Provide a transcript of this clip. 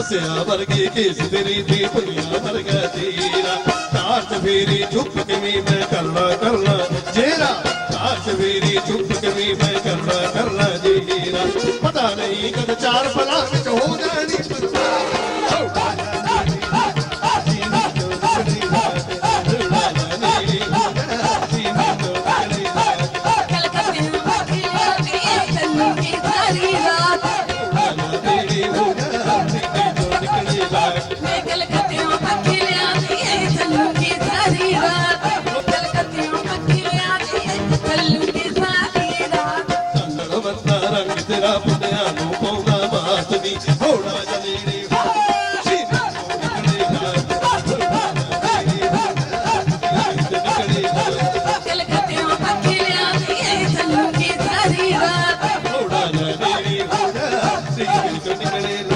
ਹੱਸਿਆ ਵਰਗੀ ਇਸਤਰੀ ਦੀ ਦੁਨੀਆ ਵਰਗਾ ਤੇਰਾ ਤਾਰਤ ਫੇਰੀ ਚੁੱਪ ਕਿਵੇਂ ਮੈਂ ਕਰਨਾ ਕਰਨਾ ਜੇਰਾ। ਤਾਰਤ ਫੇਰੀ ਚੁੱਪ ਕਿਵੇਂ ਮੈਂ ਕਰਨਾ ਕਰਨਾ ਜੇਰਾ। ਪਤਾ ਨਹੀਂ ਕਦ ਚਾਰ ਫਲਾਂ ਵਿੱਚ ਹੋ ਜਾਣੀ ਪਤਾ Maria. ਤੇਰਾ ਪੁੱਤਿਆਂ ਨੂੰ ਪਾਉਂਦਾ ਬਾਤ ਦੀ na jalde re haan si na jalde vasti haan haan